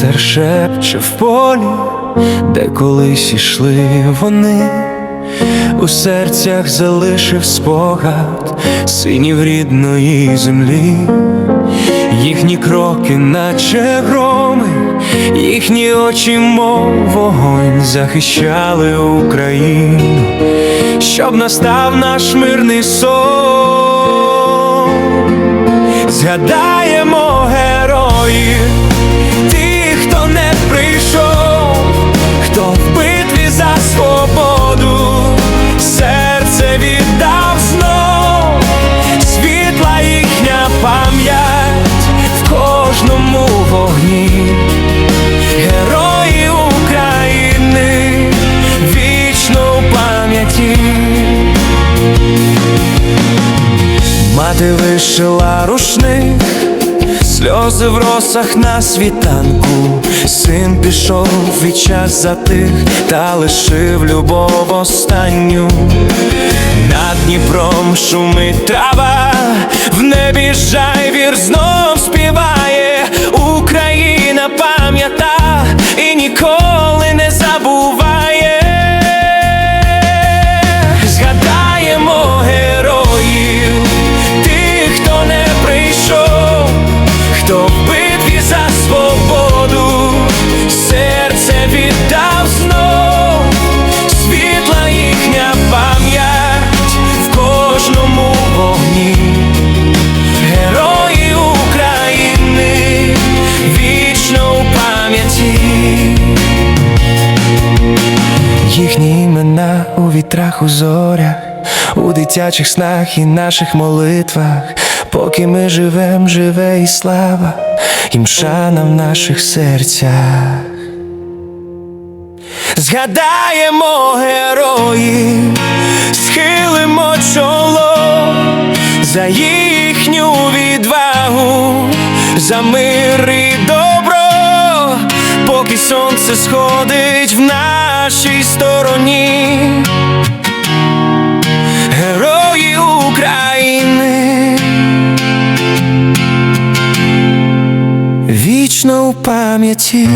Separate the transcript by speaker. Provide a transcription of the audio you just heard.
Speaker 1: Вітер шепче в полі, де колись ішли вони, у серцях залишив спогад синів рідної землі, їхні кроки, наче громи, їхні очі, мов вогонь, захищали Україну, щоб настав наш мирний сон. Згадаємо свободу, серце віддав знов, світла їхня пам'ять в кожному вогні, герої України вічно пам'яті. Мати вишила рушник, сльози в росах на світанку, син пішов і час затих, та лишив любов останню. Над Дніпром шумить трава, в небі жайвір знов вітрах у зорях, у дитячих снах і наших молитвах, поки ми живем, живе і слава, їм шана в наших серцях. Згадаємо героїв, схилимо чоло за їхню відвагу, за мир і добро, поки сонце сходить в нашій вічно у пам'яті.